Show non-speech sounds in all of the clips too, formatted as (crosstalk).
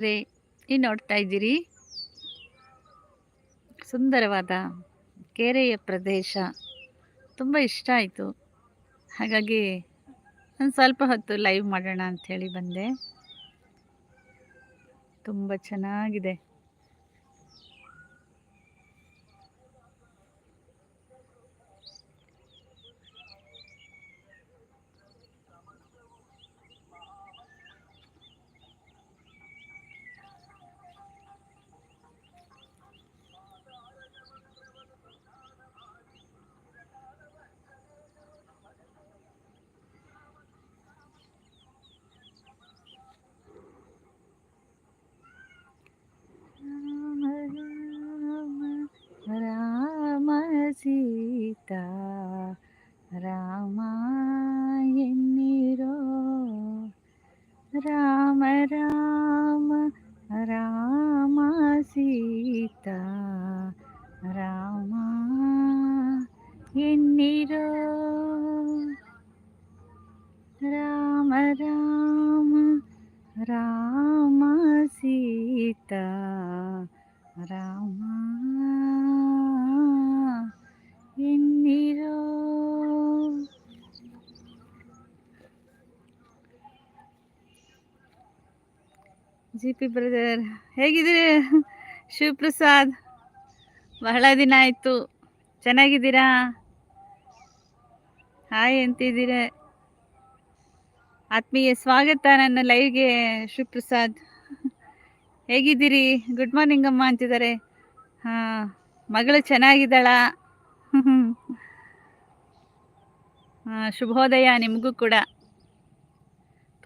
ರೇ ಏನು ನೋಡ್ತಾ ಇದ್ದೀರಿ? ಸುಂದರವಾದ ಕೆರೆಯ ಪ್ರದೇಶ. ತುಂಬ ಇಷ್ಟ ಆಯಿತು. ಹಾಗಾಗಿ ನಾನು ಸ್ವಲ್ಪ ಹೊತ್ತು ಲೈವ್ ಮಾಡೋಣ ಅಂಥೇಳಿ ಬಂದೆ. ತುಂಬ ಚೆನ್ನಾಗಿದೆ. ಜಿ ಪಿ ಬ್ರದರ್ ಹೇಗಿದ್ದೀರಿ? ಶಿವಪ್ರಸಾದ್, ಬಹಳ ದಿನ ಆಯಿತು. ಚೆನ್ನಾಗಿದ್ದೀರಾ? ಹಾಯ್ ಅಂತಿದ್ದೀರ ಆತ್ಮೀಯ ಸ್ವಾಗತ ನನ್ನ ಲೈವ್ಗೆ ಶಿವಪ್ರಸಾದ್. ಹೇಗಿದ್ದೀರಿ? ಗುಡ್ ಮಾರ್ನಿಂಗ್ ಅಮ್ಮ ಅಂತಿದ್ದಾರೆ. ಹಾಂ, ಮಗಳು ಚೆನ್ನಾಗಿದ್ದಾಳ? ಶುಭೋದಯ ನಿಮಗೂ ಕೂಡ.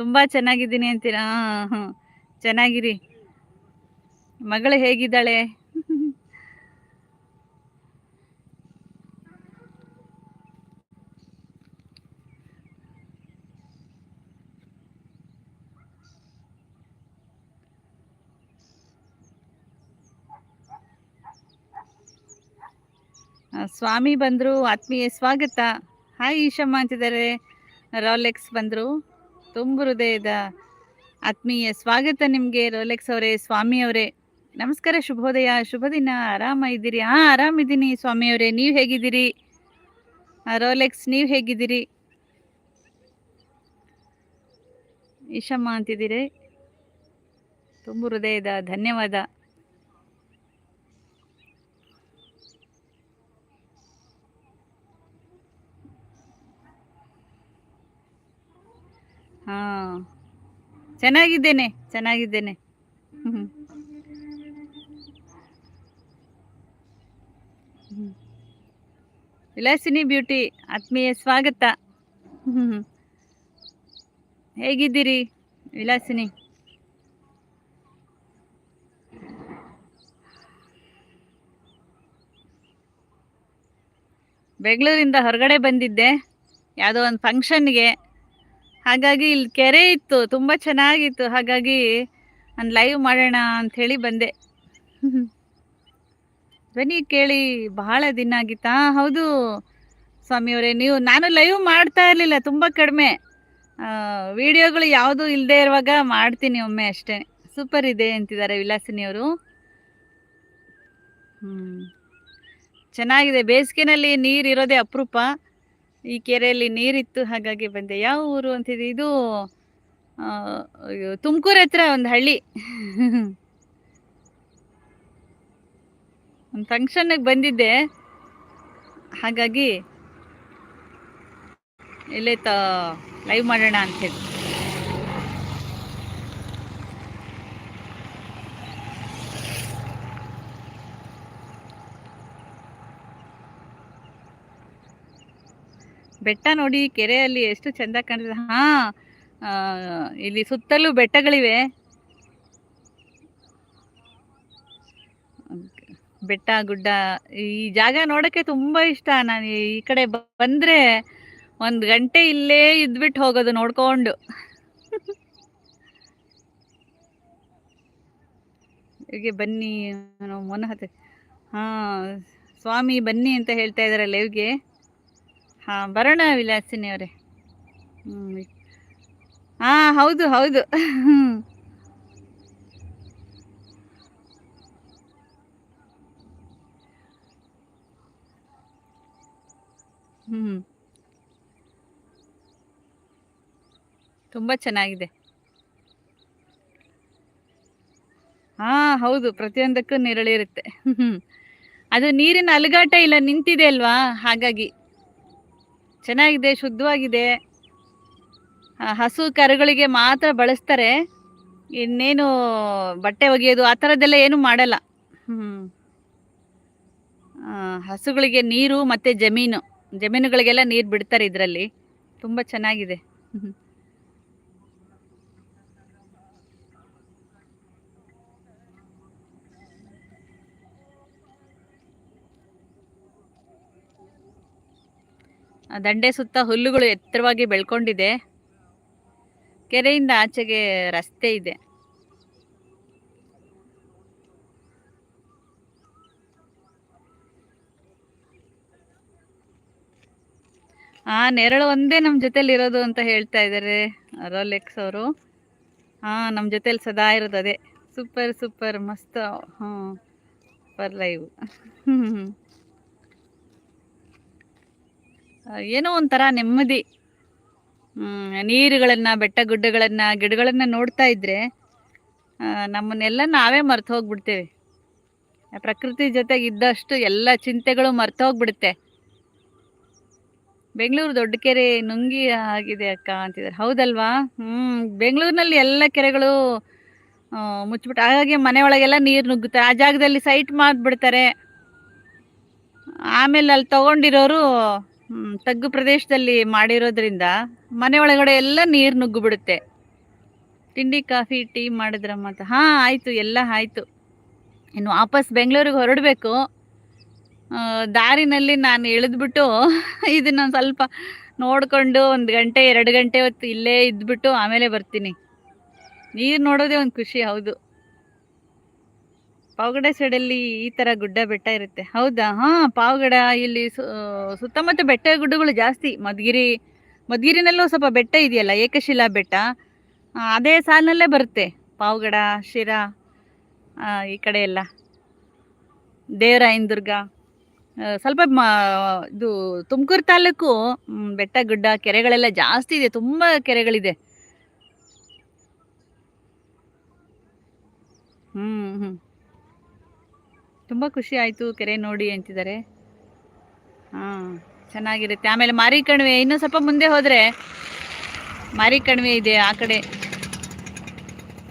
ತುಂಬ ಚೆನ್ನಾಗಿದ್ದೀನಿ ಅಂತೀರಾ? ಹಾಂ ಹಾಂ. ಚೆನ್ನಾಗಿರಿ. ಮಗಳು ಹೇಗಿದ್ದಾಳೆ? ಸ್ವಾಮಿ ಬಂದರು ಆತ್ಮೀಯ ಸ್ವಾಗತ. ಹಾಯ್ ಈಶಮ್ಮ ಅಂತಿದ್ದಾರೆ. ರೋಲೆಕ್ಸ್ ಬಂದರು. ತುಂಬ ಹೃದಯದ ಆತ್ಮೀಯ ಸ್ವಾಗತ ನಿಮಗೆ, ರೋಲೆಕ್ಸ್ ಅವರೇ, ಸ್ವಾಮಿ ಅವರೇ. ನಮಸ್ಕಾರ, ಶುಭೋದಯ, ಶುಭ ದಿನ. ಆರಾಮ ಇದ್ದೀರಿ? ಹಾ, ಆರಾಮಿದ್ದೀನಿ ಸ್ವಾಮಿ ಅವರೇ. ನೀವು ಹೇಗಿದ್ದೀರಿ? ರೋಲೆಕ್ಸ್, ನೀವು ಹೇಗಿದ್ದೀರಿ? ಈಶಮ್ಮ ಅಂತಿದ್ದೀರಿ. ತುಂಬ ಹೃದಯದ ಧನ್ಯವಾದ. ಹಾ ಚೆನ್ನಾಗಿದ್ದೇನೆ ಚೆನ್ನಾಗಿದ್ದೇನೆ. ವಿಲಾಸಿನಿ ಬ್ಯೂಟಿ, ಆತ್ಮೀಯ ಸ್ವಾಗತ. ಹ್ಞೂ ಹೇಗಿದ್ದೀರಿ ವಿಲಾಸಿನಿ? ಬೆಂಗಳೂರಿಂದ ಹೊರಗಡೆ ಬಂದಿದ್ದೆ. ಯಾವುದೋ ಒಂದು ಫಂಕ್ಷನ್ಗೆ ಹಾಗಾಗಿ ಇಲ್ಲಿ ಕೆರೆ ಇತ್ತು, ತುಂಬ ಚೆನ್ನಾಗಿತ್ತು. ಹಾಗಾಗಿ ನಾನು ಲೈವ್ ಮಾಡೋಣ ಅಂಥೇಳಿ ಬಂದೆ. (laughs) ಬನ್ನಿ ಕೇಳಿ, ಬಹಳ ದಿನ ಆಗಿತ್ತಾ? ಹೌದು ಸ್ವಾಮಿಯವರೇ ನೀವು, ನಾನು ಲೈವ್ ಮಾಡ್ತಾ ಇರಲಿಲ್ಲ, ತುಂಬ ಕಡಿಮೆ. ವಿಡಿಯೋಗಳು ಯಾವುದೂ ಇಲ್ಲದೆ ಇರುವಾಗ ಮಾಡ್ತೀನಿ ಒಮ್ಮೆ ಅಷ್ಟೇ. ಸೂಪರ್ ಇದೆ ಅಂತಿದ್ದಾರೆ ವಿಲಾಸಿನಿಯವರು ಹ್ಞೂ ಚೆನ್ನಾಗಿದೆ, ಬೇಸಿಗೆನಲ್ಲಿ ನೀರು ಇರೋದೇ ಅಪರೂಪ. ಈ ಕೆರೆಯಲ್ಲಿ ನೀರಿತ್ತು, ಹಾಗಾಗಿ ಬಂದೆ. ಯಾವ ಊರು ಅಂತಿದೆ? ಇದು ತುಮಕೂರು ಹತ್ರ ಒಂದು ಹಳ್ಳಿ. ಒಂದು ಫಂಕ್ಷನ್ಗೆ ಬಂದಿದ್ದೆ. ಹಾಗಾಗಿ ಇಲ್ಲೇ ತ ಲೈವ್ ಮಾಡೋಣ ಅಂಥೇಳಿ ಬೆಟ್ಟ ನೋಡಿ ಕೆರೆಯಲ್ಲಿ ಎಷ್ಟು ಚಂದ ಕಾಣಿದೆ ಹಾ ಇಲ್ಲಿ ಸುತ್ತಲೂ ಬೆಟ್ಟಗಳಿವೆ. ಬೆಟ್ಟ, ಗುಡ್ಡ, ಈ ಜಾಗ ನೋಡಕ್ಕೆ ತುಂಬಾ ಇಷ್ಟ. ನಾನು ಈ ಕಡೆ ಬಂದ್ರೆ ಒಂದ್ ಗಂಟೆ ಇಲ್ಲೇ ಇದ್ಬಿಟ್ಟು ಹೋಗೋದು ನೋಡ್ಕೊಂಡು. ಹೀಗೆ ಬನ್ನಿ, ನಾನು ಮೊನ್ನ ಹತ್ತೆ ಹಾ, ಸ್ವಾಮಿ ಬನ್ನಿ ಅಂತ ಹೇಳ್ತಾ ಇದ್ದಾರೆ ಲೈವ್ಗೆ ಹಾ, ಬರೋಣ ವಿಲಾಸಿನಿ ಅವರೇ ಹ್ಞೂ ಹಾಂ, ಹೌದು ಹೌದು. ಹ್ಞೂ ತುಂಬಾ ತುಂಬ ಚೆನ್ನಾಗಿದೆ. ಹಾ, ಹೌದು, ಪ್ರತಿಯೊಂದಕ್ಕೂ ನೆರಳಿರುತ್ತೆ. ಹ್ಮ್. ಅದು ನೀರಿನ ಅಲುಗಾಟ ಇಲ್ಲ, ನಿಂತಿದೆ ಅಲ್ವಾ? ಹಾಗಾಗಿ. ಚೆನ್ನಾಗಿದೆ ಶುದ್ಧವಾಗಿದೆ. ಹಸು ಕರುಗಳಿಗೆ ಮಾತ್ರ ಬಳಸ್ತಾರೆ. ಇನ್ನೇನು ಬಟ್ಟೆ ಒಗೆಯೋದು ಆ ಥರದ್ದೆಲ್ಲ ಏನು ಮಾಡಲ್ಲ. ಆ, ಹಸುಗಳಿಗೆ ನೀರು ಮತ್ತು ಜಮೀನು ಜಮೀನುಗಳಿಗೆಲ್ಲ ನೀರು ಬಿಡ್ತಾರೆ ಇದರಲ್ಲಿ. ತುಂಬ ಚೆನ್ನಾಗಿದೆ. ದಂಡೆ ಸುತ್ತ ಹುಲ್ಲುಗಳು ಎತ್ತರವಾಗಿ ಬೆಳ್ಕೊಂಡಿದೆ. ಕೆರೆಯಿಂದ ಆಚೆಗೆ ರಸ್ತೆ ಇದೆ. ಆ ನೆರಳು ಒಂದೇ ನಮ್ಮ ಜೊತೆಲಿ ಇರೋದು ಅಂತ ಹೇಳ್ತಾ ಇದ್ದಾರೆ ರೋಲೆಕ್ಸ್ ಅವರು. ಹಾ ನಮ್ಮ ಜೊತೆಲಿ ಸದಾ ಇರೋದು ಅದೇ. ಸೂಪರ್ ಸೂಪರ್, ಮಸ್ತ್. ಹ್ಞೂ ಸೂಪರ್ ಲೈವ್ ಹ್ಮ್ ಆ, ಏನೋ ಒಂಥರ ನೆಮ್ಮದಿ. ನೀರುಗಳನ್ನು, ಬೆಟ್ಟ ಗುಡ್ಡಗಳನ್ನು, ಗಿಡಗಳನ್ನು ನೋಡ್ತಾ ಇದ್ರೆ ನಮ್ಮನ್ನೆಲ್ಲ ನಾವೇ ಮರ್ತು ಹೋಗ್ಬಿಡ್ತೇವೆ. ಪ್ರಕೃತಿ ಜೊತೆಗೆ ಇದ್ದಷ್ಟು ಎಲ್ಲ ಚಿಂತೆಗಳು ಮರ್ತು ಹೋಗ್ಬಿಡುತ್ತೆ. ಬೆಂಗಳೂರು ದೊಡ್ಡ ಕೆರೆ ನುಂಗಿ ಆಗಿದೆ ಅಕ್ಕ ಅಂತಿದ್ದಾರೆ. ಹೌದಲ್ವಾ? ಹ್ಞೂ ಬೆಂಗಳೂರಿನಲ್ಲಿ ಎಲ್ಲ ಕೆರೆಗಳು ಮುಚ್ಚಿಬಿಟ್ಟು ಹಾಗಾಗಿ ಮನೆ ಒಳಗೆಲ್ಲ ನೀರು ನುಗ್ಗುತ್ತೆ, ಆ ಜಾಗದಲ್ಲಿ ಸೈಟ್ ಮಾಡಿಬಿಡ್ತಾರೆ. ಆಮೇಲೆ ಅಲ್ಲಿ ತಗೊಂಡಿರೋರು ತಗ್ಗು ಪ್ರದೇಶದಲ್ಲಿ ಮಾಡಿರೋದ್ರಿಂದ ಮನೆ ಒಳಗಡೆ ಎಲ್ಲ ನೀರು ನುಗ್ಗು ಬಿಡುತ್ತೆ ತಿಂಡಿ, ಕಾಫಿ, ಟೀ ಮಾಡಿದ್ರ ಅಂತ ಹಾ, ಆಯ್ತು, ಎಲ್ಲ ಆಯ್ತು. ಇನ್ನು ವಾಪಸ್ ಬೆಂಗಳೂರಿಗೆ ಹೊರಡಬೇಕು. ದಾರಿನಲ್ಲಿ ನಾನು ಇಳಿದ್ಬಿಟ್ಟು (laughs) ಇದನ್ನ ಸ್ವಲ್ಪ ನೋಡ್ಕೊಂಡು ಒಂದು ಗಂಟೆ, ಎರಡು ಗಂಟೆ ಹೊತ್ತು ಇಲ್ಲೇ ಇದ್ಬಿಟ್ಟು ಆಮೇಲೆ ಬರ್ತೀನಿ. ನೀರು ನೋಡೋದೇ ಒಂದು ಖುಷಿ, ಹೌದು. ಪಾವಗಡ ಸೈಡಲ್ಲಿ ಈ ತರ ಗುಡ್ಡ ಬೆಟ್ಟ ಇರುತ್ತೆ. ಹೌದಾ? ಹಾ, ಪಾವಗಡ ಇಲ್ಲಿ ಸುತ್ತಮುತ್ತ ಬೆಟ್ಟ ಗುಡ್ಡಗಳು ಜಾಸ್ತಿ. ಮಧುಗಿರಿ ಮಧುಗಿರಿನಲ್ಲೂ ಸ್ವಲ್ಪ ಬೆಟ್ಟ ಇದೆಯಲ್ಲ, ಏಕಶಿಲಾ ಬೆಟ್ಟ? ಅದೇ ಸಾಲಿನಲ್ಲೇ ಬರುತ್ತೆ. ಪಾವಗಡ, ಶಿರಾ ಈ ಕಡೆ ಎಲ್ಲ. ದೇವರಾಯನ ದುರ್ಗ. ಸ್ವಲ್ಪ ಇದು ತುಮಕೂರು ತಾಲೂಕು ಬೆಟ್ಟ, ಗುಡ್ಡ, ಕೆರೆಗಳೆಲ್ಲ ಜಾಸ್ತಿ ಇದೆ. ತುಂಬ ಕೆರೆಗಳಿದೆ. ಹ್ಮ್ ಹ್ಮ್. ತುಂಬ ಖುಷಿ ಆಯಿತು ಕೆರೆ ನೋಡಿ ಅಂತಿದ್ದಾರೆ. ಹಾಂ, ಚೆನ್ನಾಗಿರುತ್ತೆ. ಆಮೇಲೆ ಮಾರಿ ಕಣಿವೆ, ಇನ್ನೂ ಸ್ವಲ್ಪ ಮುಂದೆ ಹೋದರೆ ಮಾರಿ ಕಣಿವೆ ಇದೆ ಆ ಕಡೆ.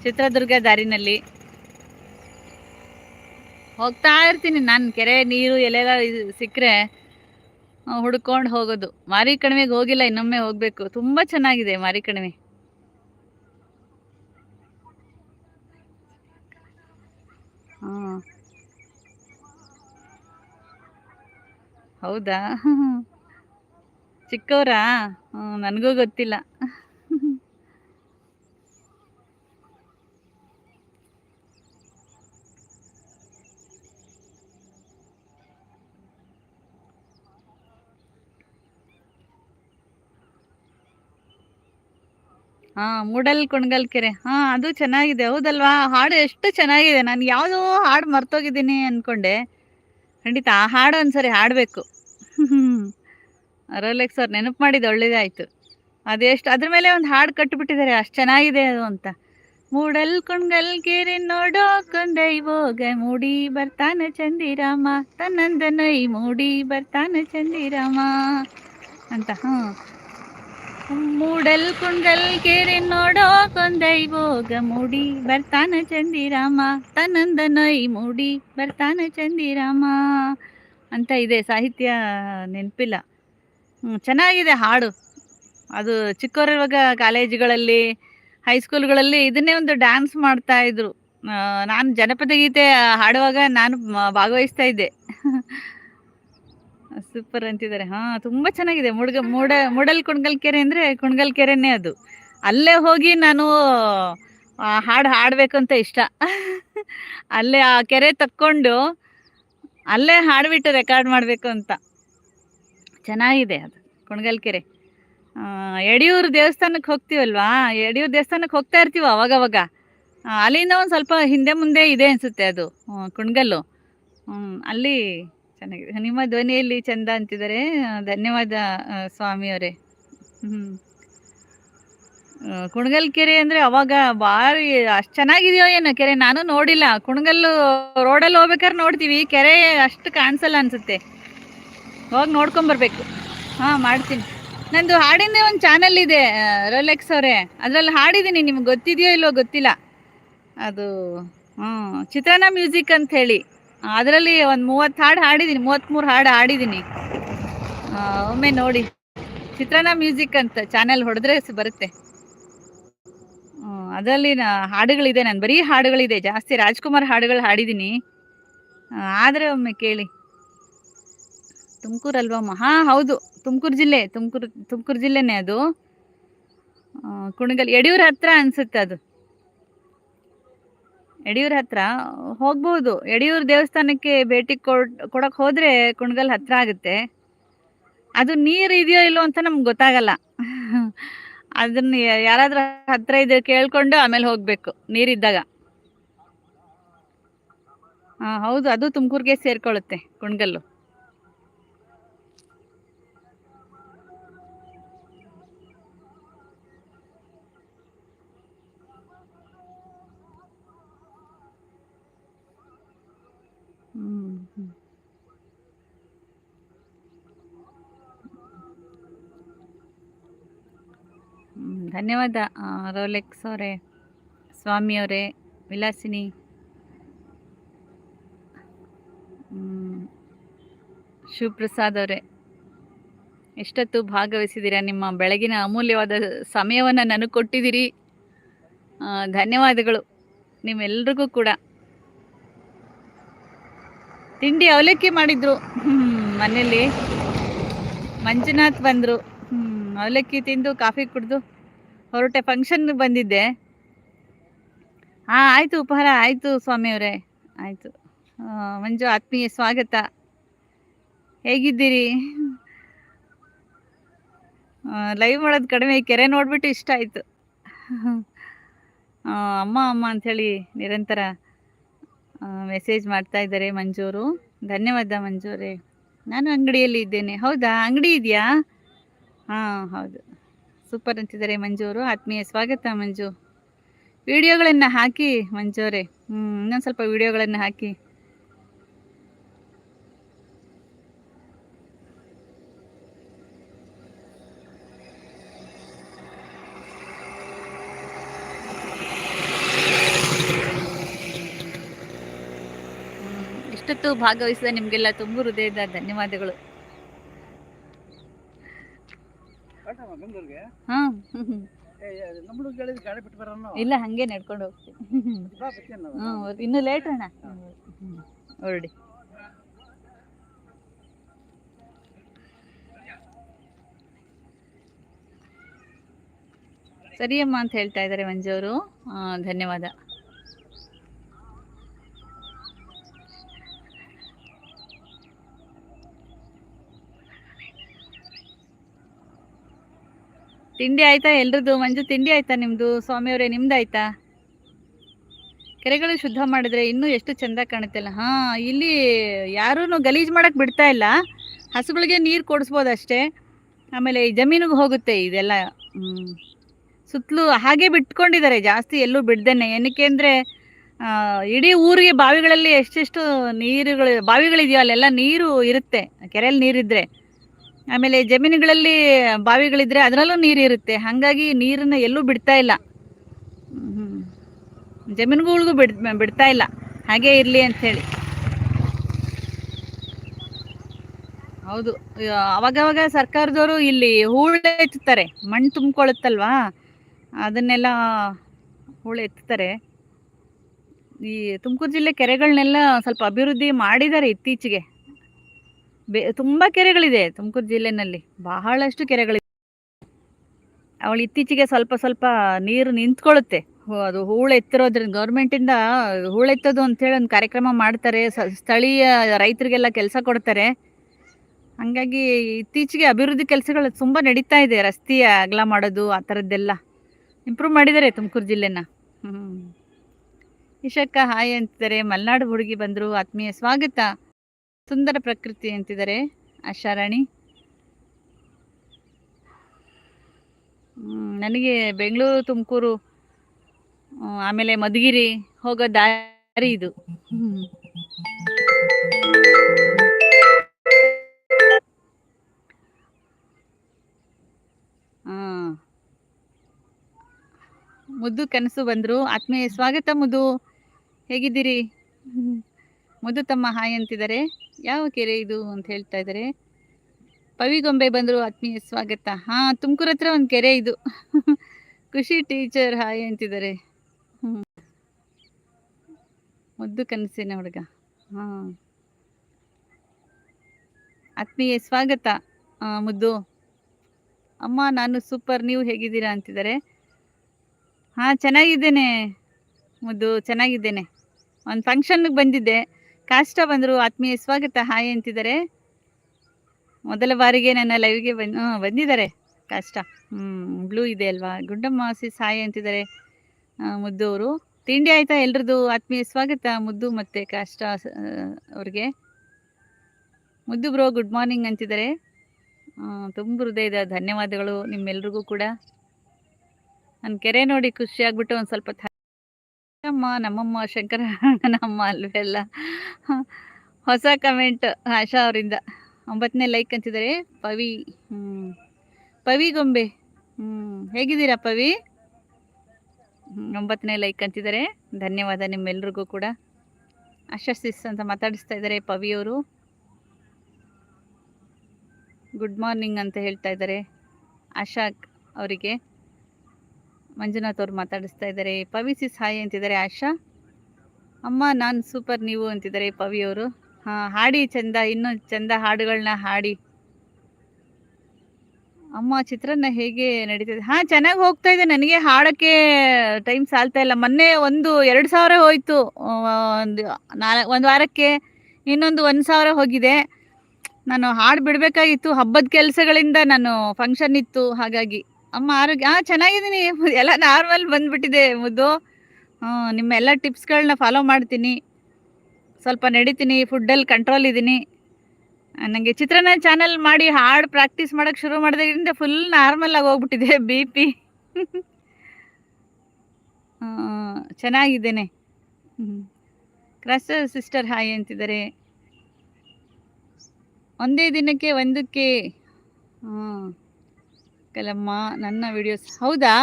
ಚಿತ್ರದುರ್ಗ ದಾರಿನಲ್ಲಿ. ಹೋಗ್ತಾ ಇರ್ತೀನಿ ನಾನು ಕೆರೆ, ನೀರು ಎಲೆಲ್ಲ ಸಿಕ್ಕರೆ ಹುಡ್ಕೊಂಡು ಹೋಗೋದು. ಮಾರಿ ಕಣಿವೆಗೆ ಹೋಗಿಲ್ಲ, ಇನ್ನೊಮ್ಮೆ ಹೋಗಬೇಕು. ತುಂಬ ಚೆನ್ನಾಗಿದೆ ಮಾರಿ ಕಣಿವೆ. ಹಾಂ. ಹೌದಾ? ಚಿಕ್ಕವರಾ? ನನಗೂ ಗೊತ್ತಿಲ್ಲ. ಹಾ, ಮೂಡಲ್ ಕುಣಗಲ್ ಕೆರೆ. ಹಾ, ಅದು ಚೆನ್ನಾಗಿದೆ. ಹೌದಲ್ವಾ? ಹಾಡು ಎಷ್ಟು ಚೆನ್ನಾಗಿದೆ. ನಾನು ಯಾವುದೋ ಹಾಡು ಮರ್ತೋಗಿದ್ದೀನಿ ಅನ್ಕೊಂಡೆ. ಖಂಡಿತ ಆ ಹಾಡು ಒಂದ್ಸರಿ ಹಾಡಬೇಕು. ಅರೋಲೆಕ್ ಸರ್ ನೆನಪು ಮಾಡಿದ್ದು ಒಳ್ಳೇದಾಯ್ತು. ಅದೆಷ್ಟು ಅದ್ರ ಮೇಲೆ ಒಂದು ಹಾಡು ಕಟ್ಟಿಬಿಟ್ಟಿದ್ದಾರೆ ಅಷ್ಟು ಚೆನ್ನಾಗಿದೆ ಅದು ಅಂತ. ಮೂಡಲ್ ಕುಣ್ಗಲ್ ಕೆರೆ ನೋಡೋ ಹೋಗ, ಮೂಡಿ ಬರ್ತಾನ ಚಂದಿರಾಮ. ತನ್ನಂದನೈ ಮೂಡಿ ಬರ್ತಾನ ಚಂದಿರಾಮ. ಅಂತ ಹ್ಞೂ ಮೂಡಲ್ ಕುಂಡಲ್ ಕೇರಿ ನೋಡೋ ಕೊಂದೈವೋಗ ಮೂಡಿ. ಬರ್ತಾನ ಚಂದಿರಾಮ, ತನ್ನಂದ ನೊಯ್ ಮೂಡಿ. ಬರ್ತಾನ ಚಂದಿರಾಮ. ಅಂತ ಇದೆ ಸಾಹಿತ್ಯ ನೆನಪಿಲ್ಲ. ಚೆನ್ನಾಗಿದೆ ಹಾಡು. ಅದು ಚಿಕ್ಕವರಿರುವಾಗ ಕಾಲೇಜುಗಳಲ್ಲಿ ಹೈಸ್ಕೂಲ್ಗಳಲ್ಲಿ ಇದನ್ನೇ ಒಂದು ಡ್ಯಾನ್ಸ್ ಮಾಡ್ತಾ ಇದ್ರು. ನಾನು ಜನಪದ ಗೀತೆ ಹಾಡುವಾಗ ನಾನು ಭಾಗವಹಿಸ್ತಾ ಇದ್ದೆ. ಸೂಪರ್ ಅಂತಿದ್ದಾರೆ. ಹಾ, ತುಂಬಾ ಚೆನ್ನಾಗಿದೆ. ಮುಡ್ಗ, ಮೂಡ, ಮೂಡಲ್ ಕುಣ್ಗಲ್ ಕೆರೆ ಅಂದ್ರೆ ಕುಣ್ಗಲ್ ಕೆರೆನೇ ಅದು. ಅಲ್ಲೇ ಹೋಗಿ ನಾನು ಹಾಡು ಹಾಡ್ಬೇಕು ಅಂತ ಇಷ್ಟ. ಅಲ್ಲೇ ಆ ಕೆರೆ ತಕ್ಕೊಂಡು ಅಲ್ಲೇ ಹಾಡ್ಬಿಟ್ಟು ರೆಕಾರ್ಡ್ ಮಾಡಬೇಕು ಅಂತ. ಚೆನ್ನಾಗಿದೆ ಅದು, ಕುಣಗಲ್ ಕೆರೆ. ಯಡಿಯೂರು ದೇವಸ್ಥಾನಕ್ಕೆ ಹೋಗ್ತೀವಲ್ವಾ? ಯಡಿಯೂರು ದೇವಸ್ಥಾನಕ್ಕೆ ಹೋಗ್ತಾ ಇರ್ತೀವಿ ಅವಾಗವಾಗ? ಅಲ್ಲಿಂದ ಒಂದು ಸ್ವಲ್ಪ ಹಿಂದೆ ಮುಂದೆ ಇದೆ ಅನ್ಸುತ್ತೆ ಅದು ಕುಣಗಲ್ಲು. ಅಲ್ಲಿ ಚೆನ್ನಾಗಿದೆ. ನಿಮ್ಮ ಧ್ವನಿಯಲ್ಲಿ ಚಂದ ಅಂತಿದ್ದಾರೆ. ಧನ್ಯವಾದ ಸ್ವಾಮಿಯವರೇ. ಹ್ಮ್. ಕುಣಗಲ್ ಕೆರೆ ಅಂದ್ರೆ ಅವಾಗ ಬಾರಿ ಅಷ್ಟ್ ಚೆನ್ನಾಗಿದೆಯೋ ಏನೋ ಕೆರೆ? ನಾನು ನೋಡಿಲ್ಲ. ಕುಣಗಲ್ಲು ರೋಡಲ್ಲಿ ಹೋಗ್ಬೇಕಾದ್ರೆ ನೋಡ್ತೀವಿ. ಕೆರೆ ಅಷ್ಟು ಕಾಣಿಸಲ್ಲ ಅನ್ಸುತ್ತೆ. ಹೋಗಿ ನೋಡ್ಕೊಂಡ್ ಬರ್ಬೇಕು. ಹಾ, ಮಾಡ್ತೀನಿ. ನಂದು ಹಾಡಿಂದೇ ಒಂದು ಚಾನಲ್ ಇದೆ ರೋಲೆಕ್ಸ್ ಅವರೇ. ಅದ್ರಲ್ಲಿ ಹಾಡಿದ್ದೀನಿ ನಿಮ್ಗೆ ಗೊತ್ತಿದೆಯೋ ಇಲ್ವೋ ಗೊತ್ತಿಲ್ಲ. ಅದು, ಹ್ಮ್, ಚಿತ್ರಾನ್ನ ಮ್ಯೂಸಿಕ್ ಅಂತ ಹೇಳಿ. ಅದರಲ್ಲಿ ಒಂದು ಮೂವತ್ತು ಹಾಡು ಹಾಡಿದ್ದೀನಿ ಮೂವತ್ತ್ಮೂರು ಹಾಡು ಹಾಡಿದ್ದೀನಿ ಒಮ್ಮೆ ನೋಡಿ. ಚಿತ್ರಾನ್ನ ಮ್ಯೂಸಿಕ್ ಅಂತ ಚಾನೆಲ್ ಹೊಡೆದ್ರೆ ಬರುತ್ತೆ. ಅದರಲ್ಲಿ ಹಾಡುಗಳಿದೆ ನಾನು, ಬರೀ ಹಾಡುಗಳಿದೆ, ಜಾಸ್ತಿ ರಾಜ್ಕುಮಾರ್ ಹಾಡುಗಳು ಹಾಡಿದ್ದೀನಿ ಆದರೆ ಒಮ್ಮೆ ಕೇಳಿ. ತುಮಕೂರು ಅಲ್ವಮ್ಮ ಹಾ, ಹೌದು, ತುಮಕೂರು ಜಿಲ್ಲೆ, ತುಮಕೂರು ತುಮಕೂರು ಜಿಲ್ಲೆನೇ ಅದು. ಕುಣಗಲ್ ಯಡಿಯೂರ್ ಹತ್ರ ಅನ್ಸುತ್ತೆ ಅದು. ಯಡಿಯೂರ್ ಹತ್ರ ಹೋಗ್ಬೋದು. ಯಡಿಯೂರ್ ದೇವಸ್ಥಾನಕ್ಕೆ ಭೇಟಿ ಕೊಡ್, ಕೊಡಕ್ ಹೋದ್ರೆ ಕುಣಗಲ್ ಹತ್ರ ಆಗುತ್ತೆ. ಅದು ನೀರು ಇದೆಯೋ ಇಲ್ಲೋ ಅಂತ ನಮ್ಗೆ ಗೊತ್ತಾಗಲ್ಲ. ಅದನ್ನ ಯಾರಾದ್ರೂ ಹತ್ರ ಇದ್ರೆ ಕೇಳ್ಕೊಂಡು ಆಮೇಲೆ ಹೋಗ್ಬೇಕು ನೀರಿದ್ದಾಗ ಹಾ ಹೌದು, ಅದು ತುಮಕೂರಿಗೆ ಸೇರ್ಕೊಳ್ಳುತ್ತೆ ಕುಣಗಲ್ಲು. ಧನ್ಯವಾದ ರೋಲೆಕ್ಸ್ ಅವರೇ, ಸ್ವಾಮಿ ಅವರೇ, ವಿಲಾಸಿನಿ. ಶಿವಪ್ರಸಾದ್ ಅವರೇ, ಎಷ್ಟೊತ್ತು ಭಾಗವಹಿಸಿದ್ದೀರಾ? ನಿಮ್ಮ ಬೆಳಗಿನ ಅಮೂಲ್ಯವಾದ ಸಮಯವನ್ನು ನನಗೆ ಕೊಟ್ಟಿದ್ದೀರಿ. ಧನ್ಯವಾದಗಳು ನಿಮ್ಮೆಲ್ರಿಗೂ ಕೂಡ. ತಿಂಡಿ ಅವಲಕ್ಕಿ ಮಾಡಿದ್ರು. ಮನೇಲಿ ಮಂಜುನಾಥ್ ಬಂದರು. ಅವಲಕ್ಕಿ ತಿಂದು ಕಾಫಿ ಕುಡಿದು. ಹೊರಟೆ ಫಂಕ್ಷನ್ ಬಂದಿದ್ದೆ. ಹಾಂ, ಆಯ್ತು ಉಪಹಾರ, ಆಯಿತು ಸ್ವಾಮಿಯವರೇ ಆಯ್ತು. ಮಂಜು, ಆತ್ಮೀಯ ಸ್ವಾಗತ. ಹೇಗಿದ್ದೀರಿ? ಲೈವ್ ಮಾಡೋದು ಕಡಿಮೆ, ಕೆರೆ ನೋಡ್ಬಿಟ್ಟು ಇಷ್ಟ ಆಯ್ತು. ಅಮ್ಮ ಅಮ್ಮ ಅಮ್ಮ ಅಂಥೇಳಿ ನಿರಂತರ ಮೆಸೇಜ್ ಮಾಡ್ತಾ ಇದ್ದಾರೆ ಮಂಜೂರು. ಧನ್ಯವಾದ ಮಂಜೂರೇ. ನಾನು ಅಂಗಡಿಯಲ್ಲಿ ಇದ್ದೇನೆ. ಹೌದಾ? ಅಂಗಡಿ ಇದೆಯಾ? ಹಾಂ, ಹೌದು. ಸೂಪರ್ ಅಂತಿದ್ದಾರೆ ಮಂಜು ಅವರು. ಆತ್ಮೀಯ ಸ್ವಾಗತ ಮಂಜು. ವಿಡಿಯೋಗಳನ್ನು ಹಾಕಿ ಮಂಜೋರೆ ಹ್ಞೂ ಇನ್ನೊಂದು ಸ್ವಲ್ಪ ವಿಡಿಯೋಗಳನ್ನು ಹಾಕಿ. ಇಷ್ಟೊತ್ತು ಭಾಗವಹಿಸಿದ ನಿಮಗೆಲ್ಲ ತುಂಬ ಹೃದಯದ ಧನ್ಯವಾದಗಳು ಕಳ್ಸಮ್ಮ ಬೆಂಗಳೂರಿಗೆ ಹಾಂ ಇಲ್ಲ ಹಂಗೆ ನಡ್ಕೊಂಡು ಹೋಗ್ತೀನಿ ಇನ್ನು ಬರ್ತೀನಿ ಹ್ಞೂ ಇನ್ನೂ ಲೇಟ್ ಅಣ್ಣ. ಹೊರಡಿ. ಸರಿಯಮ್ಮ ಅಂತ ಹೇಳ್ತಾ ಇದ್ದಾರೆ ಮಂಜು ಅವರು. ಧನ್ಯವಾದ. ತಿಂಡಿ ಆಯ್ತಾ ಎಲ್ರದ್ದು? ಮಂಜು, ತಿಂಡಿ ಆಯ್ತಾ ನಿಮ್ಮದು ಸ್ವಾಮಿಯವರೇ ನಿಮ್ದು ಆಯ್ತಾ ಕೆರೆಗಳು ಶುದ್ಧ ಮಾಡಿದ್ರೆ ಇನ್ನೂ ಎಷ್ಟು ಚಂದ ಕಾಣುತ್ತಲ್ಲ ಹಾಂ, ಇಲ್ಲಿ ಯಾರೂ ಗಲೀಜು ಮಾಡಕ್ ಬಿಡ್ತಾ ಇಲ್ಲ. ಹಸುಗಳಿಗೆ ನೀರು ಕೊಡಿಸ್ಬೋದು ಅಷ್ಟೇ ಆಮೇಲೆ ಜಮೀನಿಗೆ ಹೋಗುತ್ತೆ ಇದೆಲ್ಲ. ಸುತ್ತಲೂ ಹಾಗೆ ಬಿಟ್ಕೊಂಡಿದ್ದಾರೆ ಜಾಸ್ತಿ ಎಲ್ಲೂ ಬಿಡ್ದೇನೆ. ಏನಕ್ಕೆ ಅಂದರೆ ಇಡೀ ಊರಿಗೆ ಬಾವಿಗಳಲ್ಲಿ ಎಷ್ಟೆಷ್ಟು ನೀರುಗಳು, ಬಾವಿಗಳಿದೆಯೋ ಅಲ್ಲೆಲ್ಲ ನೀರು ಇರುತ್ತೆ. ಕೆರೆಯಲ್ಲಿ ನೀರಿದ್ರೆ. ಆಮೇಲೆ ಜಮೀನುಗಳಲ್ಲಿ ಬಾವಿಗಳಿದ್ರೆ ಅದರಲ್ಲೂ ನೀರು ಇರುತ್ತೆ. ಹಾಗಾಗಿ ನೀರನ್ನ ಎಲ್ಲೂ ಬಿಡ್ತಾ ಇಲ್ಲ. ಜಮೀನುಗಳಿಗೂ ಬಿಡ್, ಬಿಡ್ತಾ ಇಲ್ಲ. ಹಾಗೆ ಇರಲಿ ಅಂಥೇಳಿ. ಹೌದು. ಅವಾಗವಾಗ ಸರ್ಕಾರದವರು ಇಲ್ಲಿ ಹೂಳು ಎತ್ತುತ್ತಾರೆ. ಮಣ್ಣು ತುಂಬಿಕೊಳ್ಳುತ್ತಲ್ವಾ ಅದನ್ನೆಲ್ಲ ಹೂಳು ಎತ್ತುತ್ತಾರೆ. ಈ ತುಮಕೂರು ಜಿಲ್ಲೆ ಕೆರೆಗಳನ್ನೆಲ್ಲ ಸ್ವಲ್ಪ ಅಭಿವೃದ್ಧಿ ಮಾಡಿದ್ದಾರೆ ಇತ್ತೀಚೆಗೆ. ಬೇ, ತುಂಬ ಕೆರೆಗಳಿದೆ ತುಮಕೂರು ಜಿಲ್ಲೆನಲ್ಲಿ. ಬಹಳಷ್ಟು ಕೆರೆಗಳಿದೆ. ಅವಳು ಇತ್ತೀಚೆಗೆ ಸ್ವಲ್ಪ ಸ್ವಲ್ಪ ನೀರು ನಿಂತ್ಕೊಳ್ಳುತ್ತೆ. ಅದು ಹೂಳು ಎತ್ತಿರೋದ್ರಿಂದ, ಗೌರ್ಮೆಂಟಿಂದ ಹೂಳು ಎತ್ತೋದು ಅಂತೇಳಿ ಒಂದು ಕಾರ್ಯಕ್ರಮ ಮಾಡ್ತಾರೆ. ಸ್ಥಳೀಯ ರೈತರಿಗೆಲ್ಲ ಕೆಲಸ ಕೊಡ್ತಾರೆ. ಹಾಗಾಗಿ ಇತ್ತೀಚೆಗೆ ಅಭಿವೃದ್ಧಿ ಕೆಲಸಗಳು ತುಂಬ ನಡೀತಾ ಇದೆ. ರಸ್ತೆ ಅಗಲ ಮಾಡೋದು, ಆ ಥರದ್ದೆಲ್ಲ ಇಂಪ್ರೂವ್ ಮಾಡಿದ್ದಾರೆ ತುಮಕೂರು ಜಿಲ್ಲೆನ. ಹ್ಞೂ ಇಶಕ್ಕ, ಹಾಯ್ ಅಂತಿದ್ದಾರೆ. ಮಲೆನಾಡು ಹುಡುಗಿ ಬಂದರು. ಆತ್ಮೀಯ ಸ್ವಾಗತ. ಸುಂದರ ಪ್ರಕೃತಿ ಅಂತಿದ್ದಾರೆ. ಆಶಾರಾಣಿ ನನಗೆ ಬೆಂಗಳೂರು, ತುಮಕೂರು ಆಮೇಲೆ ಮಧುಗಿರಿ ಹೋಗೋ ದಾರಿ ಇದು. ಮುದ್ದು ಕನಸು ಬಂದ್ರು. ಆತ್ಮೀಯ ಸ್ವಾಗತ ಮುದ್ದು. ಹೇಗಿದ್ದೀರಿ. ಮುದ್ದು ತಮ್ಮ ಹಾಯ್ ಅಂತಿದ್ದಾರೆ. ಯಾವ ಕೆರೆ ಇದು ಅಂತ ಹೇಳ್ತಾ ಇದ್ದಾರೆ. ಪವಿಗೊಂಬೆ ಬಂದರು ಆತ್ಮೀಯ ಸ್ವಾಗತ. ಹಾ, ತುಮಕೂರು ಹತ್ರ ಒಂದು ಕೆರೆ ಇದು. ಖುಷಿ ಟೀಚರ್ ಹಾಯ್ ಅಂತಿದ್ದಾರೆ. ಮುದ್ದು ಕನಸಿನ ಹುಡುಗ. ಹಾ. ಆತ್ಮೀಯ ಸ್ವಾಗತ ಮುದ್ದು. ಅಮ್ಮ, ನಾನು ಸೂಪರ್, ನೀವು ಹೇಗಿದ್ದೀರಾ ಅಂತಿದ್ದಾರೆ. ಹಾ, ಚೆನ್ನಾಗಿದ್ದೇನೆ ಮುದ್ದು, ಚೆನ್ನಾಗಿದ್ದೇನೆ. ಒಂದು ಫಂಕ್ಷನ್ಗೆ ಬಂದಿದ್ದೆ. ಕಾಷ್ಟ ಬಂದರು ಆತ್ಮೀಯ ಸ್ವಾಗತ. ಹಾಯ್ ಅಂತಿದ್ದಾರೆ. ಮೊದಲ ಬಾರಿಗೆ ನನ್ನ ಲೈವ್ಗೆ ಬಂದ್ ಬಂದಿದ್ದಾರೆ ಕಾಷ್ಟ. ಹ್ಞೂ ಬ್ಲೂ ಇದೆ ಅಲ್ವಾ? ಗುಂಡಮ್ಮ ಸಿಸ್ ಹಾಯ್ ಅಂತಿದ್ದಾರೆ. ಮುದ್ದು ಅವರು. ತಿಂಡಿ ಆಯ್ತಾ ಎಲ್ರದ್ದು? ಆತ್ಮೀಯ ಸ್ವಾಗತ ಮುದ್ದು ಮತ್ತೆ ಕಾಷ್ಟ ಅವ್ರಿಗೆ. ಮುದ್ದು ಬ್ರೋ ಗುಡ್ ಮಾರ್ನಿಂಗ್ ಅಂತಿದ್ದಾರೆ. ತುಂಬ ಹೃದಯದ ಧನ್ಯವಾದಗಳು ನಿಮ್ಮೆಲ್ರಿಗೂ ಕೂಡ. ನನ್ನ ಕೆರೆ ನೋಡಿ ಖುಷಿಯಾಗ್ಬಿಟ್ಟು ಒಂದು ಸ್ವಲ್ಪ ಅಮ್ಮ, ನಮ್ಮಮ್ಮ, ಶಂಕರ ನಮ್ಮ ಅಲ್ವೆಲ್ಲ ಹೊಸ ಕಮೆಂಟ್ ಆಶಾ ಅವರಿಂದ. ಒಂಬತ್ತನೇ ಲೈಕ್ ಅಂತಿದ್ದಾರೆ. ಪವಿ ಹ್ಞೂ ಪವಿ ಗೊಂಬೆ. ಹ್ಞೂ ಹೇಗಿದ್ದೀರಾ ಪವಿ? ಒಂಬತ್ತನೇ ಲೈಕ್ ಅಂತಿದ್ದಾರೆ. ಧನ್ಯವಾದ ನಿಮ್ಮೆಲ್ರಿಗೂ ಕೂಡ. ಆಶಾ ಅಂತ ಮಾತಾಡಿಸ್ತಾ ಇದ್ದಾರೆ ಪವಿ ಅವರು. ಗುಡ್ ಮಾರ್ನಿಂಗ್ ಅಂತ ಹೇಳ್ತಾ ಇದ್ದಾರೆ ಆಶಾ ಅವರಿಗೆ. ಮಂಜುನಾಥ್ ಅವ್ರು ಮಾತಾಡಿಸ್ತಾ ಇದ್ದಾರೆ. ಪವಿ ಸಿಸ್ ಹಾಯ್ ಅಂತಿದ್ದಾರೆ. ಆಶಾ? ಅಮ್ಮ, ನಾನು ಸೂಪರ್ ನೀವು ಅಂತಿದ್ದಾರೆ ಪವಿ ಅವರು. ಹಾಂ, ಹಾಡಿ ಚಂದ, ಇನ್ನೂ ಚಂದ ಹಾಡುಗಳನ್ನ ಹಾಡಿ. ಅಮ್ಮ, ಚಿತ್ರನ್ನ ಹೇಗೆ ನಡೀತಿದೆ ಹಾಂ, ಚೆನ್ನಾಗಿ ಹೋಗ್ತಾ ಇದೆ. ನನಗೆ ಹಾಡೋಕ್ಕೆ ಟೈಮ್ ಸಾಲ್ತಾ ಇಲ್ಲ. ಮೊನ್ನೆ ಒಂದು ಎರಡು ಸಾವಿರ ಹೋಯಿತು. ಒಂದು ನಾಲ್ಕು ಒಂದು ವಾರಕ್ಕೆ ಇನ್ನೊಂದು ಒಂದು ಸಾವಿರ ಹೋಗಿದೆ. ನಾನು ಹಾಡು ಬಿಡಬೇಕಾಗಿತ್ತು. ಹಬ್ಬದ ಕೆಲಸಗಳಿಂದ ನಾನು ಫಂಕ್ಷನ್ ಇತ್ತು. ಹಾಗಾಗಿ ಅಮ್ಮ ಆರೋಗ್ಯ ಹಾ ಚೆನ್ನಾಗಿದ್ದೀನಿ. ಎಲ್ಲ ನಾರ್ಮಲ್ ಬಂದ್ಬಿಟ್ಟಿದೆ ಮುದ್ದು. ನಿಮ್ಮ ಎಲ್ಲ ಟಿಪ್ಸ್ಗಳನ್ನ ಫಾಲೋ ಮಾಡ್ತೀನಿ. ಸ್ವಲ್ಪ ನಡೀತೀನಿ ಫುಡ್ಡಲ್ಲಿ ಕಂಟ್ರೋಲ್ ಇದ್ದೀನಿ. ನನಗೆ ಚಿತ್ರನ ಚಾನಲ್ ಮಾಡಿ ಹಾಡು ಪ್ರಾಕ್ಟೀಸ್ ಮಾಡೋಕ್ಕೆ ಶುರು ಮಾಡಿದಾಗಿಂದ ಫುಲ್ ನಾರ್ಮಲ್ ಆಗಿ ಹೋಗ್ಬಿಟ್ಟಿದೆ (laughs) ಬಿ ಪಿ ಚೆನ್ನಾಗಿದ್ದೇನೆ. ಹ್ಞೂ ಕ್ರಸ್ ಸಿಸ್ಟರ್ ಹಾಯ್ ಅಂತಿದ್ದಾರೆ. ಒಂದೇ ದಿನಕ್ಕೆ ಒಂದಕ್ಕೆ ಹಾಂ ಕಲಮ್ಮ, ನನ್ನ ವಿಡಿಯೋಸ್ ಹೌದಾ?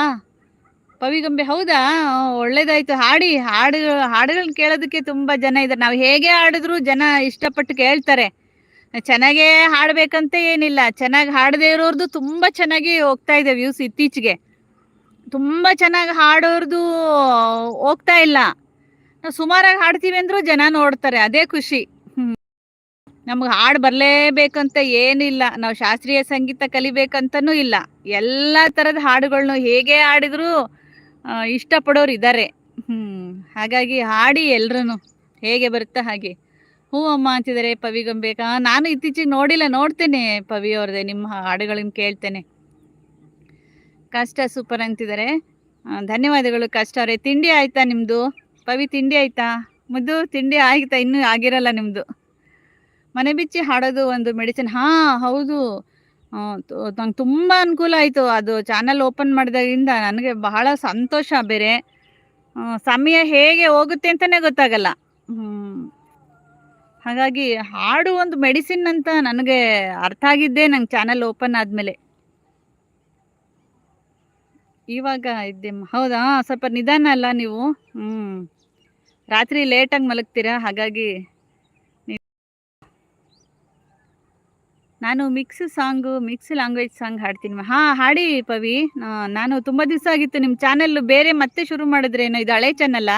ಪವಿಗಂಬೆ ಹೌದಾ? ಒಳ್ಳೇದಾಯ್ತು. ಹಾಡಿ ಹಾಡು ಹಾಡುಗಳನ್ನ ಕೇಳೋದಕ್ಕೆ ತುಂಬಾ ಜನ ಇದ್ದಾರೆ. ನಾವು ಹೇಗೆ ಹಾಡಿದ್ರು ಜನ ಇಷ್ಟಪಟ್ಟು ಕೇಳ್ತಾರೆ. ಚೆನ್ನಾಗೇ ಹಾಡ್ಬೇಕಂತ ಏನಿಲ್ಲ. ಚೆನ್ನಾಗಿ ಹಾಡದೇ ಇರೋರ್ದು ತುಂಬಾ ಚೆನ್ನಾಗಿ ಹೋಗ್ತಾ ಇದೆ ವ್ಯೂಸ್ ಇತ್ತೀಚೆಗೆ. ತುಂಬಾ ಚೆನ್ನಾಗಿ ಹಾಡೋರ್ದು ಹೋಗ್ತಾ ಇಲ್ಲ. ನಾವು ಸುಮಾರಾಗಿ ಹಾಡ್ತೀವಿ ಅಂದ್ರೂ ಜನ ನೋಡ್ತಾರೆ. ಅದೇ ಖುಷಿ. ನಮ್ಗೆ ಹಾಡು ಬರಲೇಬೇಕಂತ ಏನಿಲ್ಲ. ನಾವು ಶಾಸ್ತ್ರೀಯ ಸಂಗೀತ ಕಲಿಬೇಕಂತನೂ ಇಲ್ಲ. ಎಲ್ಲ ಥರದ ಹಾಡುಗಳನ್ನು ಹೇಗೆ ಹಾಡಿದ್ರು ಇಷ್ಟಪಡೋರು ಇದ್ದಾರೆ ಹ್ಞೂ ಹಾಗಾಗಿ ಹಾಡಿ ಎಲ್ರೂ ಹೇಗೆ ಬರುತ್ತಾ ಹಾಗೆ. ಹ್ಞೂ ಅಮ್ಮ ಅಂತಿದ್ದಾರೆ ಪವಿಗೊಂಬೇಕಾ ನಾನು ಇತ್ತೀಚೆಗೆ ನೋಡಿಲ್ಲ, ನೋಡ್ತೇನೆ ಪವಿ ಅವ್ರದ್ದೆ ನಿಮ್ಮ ಹಾಡುಗಳನ್ನ ಕೇಳ್ತೇನೆ. ಕಷ್ಟ ಸೂಪರ್ ಅಂತಿದ್ದಾರೆ. ಧನ್ಯವಾದಗಳು ಕಷ್ಟ ಅವರೇ. ತಿಂಡಿ ಆಯ್ತಾ ನಿಮ್ಮದು ಪವಿ, ತಿಂಡಿ ಆಯ್ತಾ? ಮುದ್ದು, ತಿಂಡಿ ಆಯ್ತಾ ಇನ್ನೂ ಆಗಿರಲ್ಲ ನಿಮ್ಮದು ಮನೆ ಬಿಚ್ಚಿ ಹಾಡೋದು ಒಂದು ಮೆಡಿಸಿನ್ ಹಾ, ಹೌದು. ನಂಗೆ ತುಂಬ ಅನುಕೂಲ ಆಯಿತು. ಅದು ಚಾನಲ್ ಓಪನ್ ಮಾಡಿದಾಗಿಂದ ನನಗೆ ಬಹಳ ಸಂತೋಷ ಬೇರೆ. ಸಮಯ ಹೇಗೆ ಹೋಗುತ್ತೆ ಅಂತಲೇ ಗೊತ್ತಾಗಲ್ಲ. ಹಾಗಾಗಿ ಹಾಡು ಒಂದು ಮೆಡಿಸಿನ್ ಅಂತ ನನಗೆ ಅರ್ಥ ಆಗಿದ್ದೆ ನಂಗೆ ಚಾನಲ್ ಓಪನ್ ಆದಮೇಲೆ. ಇವಾಗ ಇದ್ದೆ ಹೌದಾ? ಸ್ವಲ್ಪ ನಿಧಾನ ಅಲ್ಲ ನೀವು? ಹ್ಞೂ ರಾತ್ರಿ ಲೇಟಾಗಿ ಮಲಗ್ತೀರಾ? ಹಾಗಾಗಿ ನಾನು mix song mix language song ಹಾಡ್ತೀನಿ. ಹಾಂ, ಹಾಡಿ ಪವಿ. ನಾನು ತುಂಬ ದಿವಸ ಆಗಿತ್ತು ನಿಮ್ಮ ಚಾನೆಲ್ ಬೇರೆ ಮತ್ತೆ ಶುರು ಮಾಡಿದ್ರೇನೋ ಇದು ಹಳೆ ಚಾನಲ್ಲ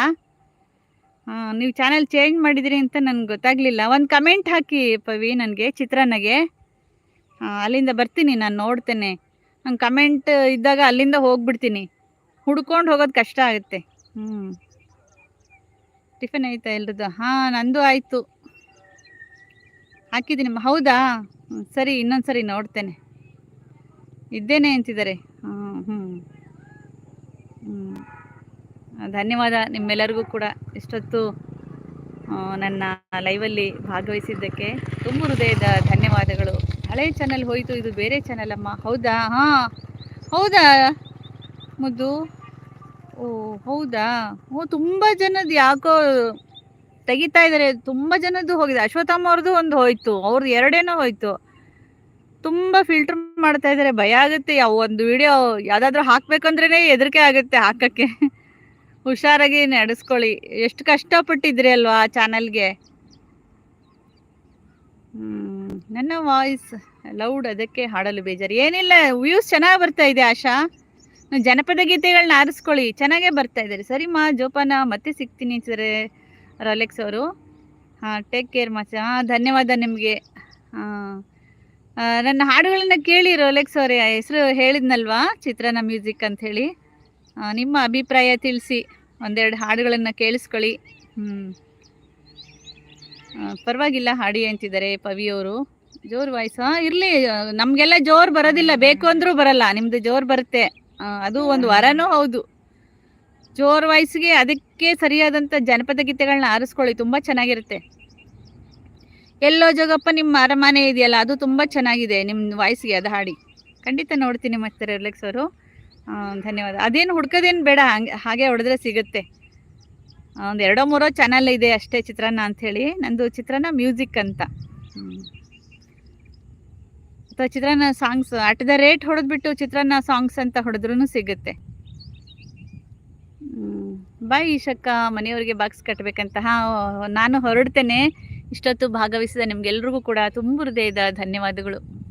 ನೀವು ಚಾನೆಲ್ ಚೇಂಜ್ ಮಾಡಿದ್ರಿ ಅಂತ ನನಗೆ ಗೊತ್ತಾಗಲಿಲ್ಲ. ಒಂದು ಕಮೆಂಟ್ ಹಾಕಿ ಪವಿ ನನಗೆ, ಚಿತ್ರಾನ್ನಗೆ. ಅಲ್ಲಿಂದ ಬರ್ತೀನಿ, ನಾನು ನೋಡ್ತೇನೆ. ನಂಗೆ ಕಮೆಂಟ್ ಇದ್ದಾಗ ಅಲ್ಲಿಂದ ಹೋಗ್ಬಿಡ್ತೀನಿ. ಹುಡ್ಕೊಂಡು ಹೋಗೋದು ಕಷ್ಟ ಆಗುತ್ತೆ. ಹ್ಞೂ ಟಿಫನ್ ಆಯ್ತಾ ಎಲ್ರದ್ದು? ಹಾಂ, ನಂದು ಆಯಿತು. ಹಾಕಿದ್ದೀನಿ ಹೌದಾ? ಸರಿ ಇನ್ನೊಂದು ಸರಿ ನೋಡ್ತೇನೆ. ಇದ್ದೇನೆ ಅಂತಿದ್ದಾರೆ. ಹ್ಞೂ ಹ್ಞೂ ಧನ್ಯವಾದ ನಿಮ್ಮೆಲ್ಲರಿಗೂ ಕೂಡ ಇಷ್ಟೊತ್ತು ನನ್ನ ಲೈವಲ್ಲಿ ಭಾಗವಹಿಸಿದ್ದಕ್ಕೆ. ತುಂಬ ಹೃದಯದ ಧನ್ಯವಾದಗಳು. ಹಳೆ ಚಾನಲ್ ಹೋಯಿತು, ಇದು ಬೇರೆ ಚಾನಲ್ ಅಮ್ಮ. ಹೌದಾ? ಹಾಂ. ಹೌದಾ? ಮುದ್ದು? ಓ, ಹೌದಾ? ಓ, ತುಂಬ ಜನದ್ದು ಯಾಕೋ ತೆಗಿತಾ ಇದ್ದಾರೆ. ತುಂಬ ಜನದ್ದು ಹೋಗಿದೆ. ಅಶ್ವತ್ಥಮ್ಮ ಅವ್ರದ್ದು ಒಂದು ಹೋಯ್ತು. ಅವ್ರದ್ದು ಎರಡೇನೋ ಹೋಯ್ತು. ತುಂಬ ಫಿಲ್ಟರ್ ಮಾಡ್ತಾ ಇದ್ದಾರೆ. ಭಯ ಆಗುತ್ತೆ. ಯಾವ ಒಂದು ವಿಡಿಯೋ ಯಾವ್ದಾದ್ರು ಹಾಕ್ಬೇಕಂದ್ರೇನೆ ಹೆದರಿಕೆ ಆಗುತ್ತೆ ಹಾಕಕ್ಕೆ. ಹುಷಾರಾಗಿ ನಡೆಸ್ಕೊಳ್ಳಿ. ಎಷ್ಟು ಕಷ್ಟಪಟ್ಟಿದ್ರಿ ಅಲ್ವಾ ಚಾನಲ್ಗೆ ಹ್ಮ್, ನನ್ನ ವಾಯ್ಸ್ ಲೌಡ್ ಅದಕ್ಕೆ ಹಾಡಲು ಬೇಜಾರು. ಏನಿಲ್ಲ ವ್ಯೂಸ್ ಚೆನ್ನಾಗಿ ಬರ್ತಾ ಇದೆ ಆಶಾ. ಜನಪದ ಗೀತೆಗಳನ್ನ ಆರಿಸ್ಕೊಳ್ಳಿ. ಚೆನ್ನಾಗೇ ಬರ್ತಾ ಇದ್ದಾರೆ. ಸರಿಮಾ ಜೋಪಾನ ಮತ್ತೆ ಸಿಗ್ತೀನಿ ಸರ್. ರಾಲೆಕ್ಸ್ ಅವರು. ಹಾಂ ಟೇಕ್ ಕೇರ್ ಮಚ್ಚ ಹಾಂ, ಧನ್ಯವಾದ ನಿಮಗೆ. ಹಾಂ. ನನ್ನ ಹಾಡುಗಳನ್ನು ಕೇಳಿ ರೋಲೆಕ್ಸ್ ಅವರೇ ಹೆಸರು ಹೇಳಿದ್ನಲ್ವಾ, ಚಿತ್ರನ ಮ್ಯೂಸಿಕ್ ಅಂತ ಹೇಳಿ ನಿಮ್ಮ ಅಭಿಪ್ರಾಯ ತಿಳಿಸಿ, ಒಂದೆರಡು ಹಾಡುಗಳನ್ನು ಕೇಳಿಸ್ಕೊಳ್ಳಿ. ಹ್ಞೂ ಪರವಾಗಿಲ್ಲ ಹಾಡಿ ಅಂತಿದ್ದಾರೆ ಪವಿಯವರು ಜೋರು ವಾಯ್ಸ್ ಇರಲಿ ನಮಗೆಲ್ಲ ಜೋರು ಬರೋದಿಲ್ಲ, ಬೇಕು ಅಂದರೂ ಬರಲ್ಲ ನಿಮ್ಮದು ಜೋರು ಬರುತ್ತೆ. ಅದು ಒಂದು ವರನೂ ಹೌದು. ಜೋರ್ ವಾಯ್ಸ್ಗೆ ಅದಕ್ಕೆ ಸರಿಯಾದಂಥ ಜನಪದ ಗೀತೆಗಳನ್ನ ಆರಿಸ್ಕೊಳ್ಳಿ, ತುಂಬ ಚೆನ್ನಾಗಿರುತ್ತೆ. ಎಲ್ಲೋ ಜೋಗಪ್ಪ ನಿಮ್ಮ ಅರಮನೆ ಇದೆಯಲ್ಲ, ಅದು ತುಂಬ ಚೆನ್ನಾಗಿದೆ ನಿಮ್ಮ ವಾಯ್ಸ್ಗೆ ಅದು ಹಾಡಿ. ಖಂಡಿತ ನೋಡ್ತೀನಿ ಮತ್ತೆ ರಿಲೆಕ್ಸ್ ಅವರು. ಧನ್ಯವಾದ. ಅದೇನು ಹುಡ್ಕೋದೇನು ಬೇಡ, ಹಂಗೆ, ಹಾಗೆ ಹೊಡೆದ್ರೆ ಸಿಗುತ್ತೆ. ಒಂದು ಎರಡೋ ಮೂರೋ ಚಾನಲ್ ಇದೆ ಅಷ್ಟೇ ಚಿತ್ರಾನ್ನ ಅಂಥೇಳಿ. ನಂದು ಚಿತ್ರಾನ್ನ ಮ್ಯೂಸಿಕ್ ಅಂತ. ಅಥವಾ ಚಿತ್ರಾನ್ನ ಸಾಂಗ್ಸ್, ಅಟ್ ದ ರೇಟ್ ಹೊಡೆದ್ಬಿಟ್ಟು ಚಿತ್ರಾನ್ನ ಸಾಂಗ್ಸ್ ಅಂತ ಹೊಡೆದ್ರೂ ಸಿಗುತ್ತೆ. ಬಾಯ್ ಈಶಕ್ಕ ಮನೆಯವರಿಗೆ ಬಾಕ್ಸ್ ಕಟ್ಟಬೇಕಂತ ನಾನು ಹೊರಡ್ತೇನೆ. ಇಷ್ಟೊತ್ತು ಭಾಗವಹಿಸಿದ ನಿಮ್ಗೆಲ್ರಿಗೂ ಕೂಡ ತುಂಬ ಹೃದಯದ ಧನ್ಯವಾದಗಳು.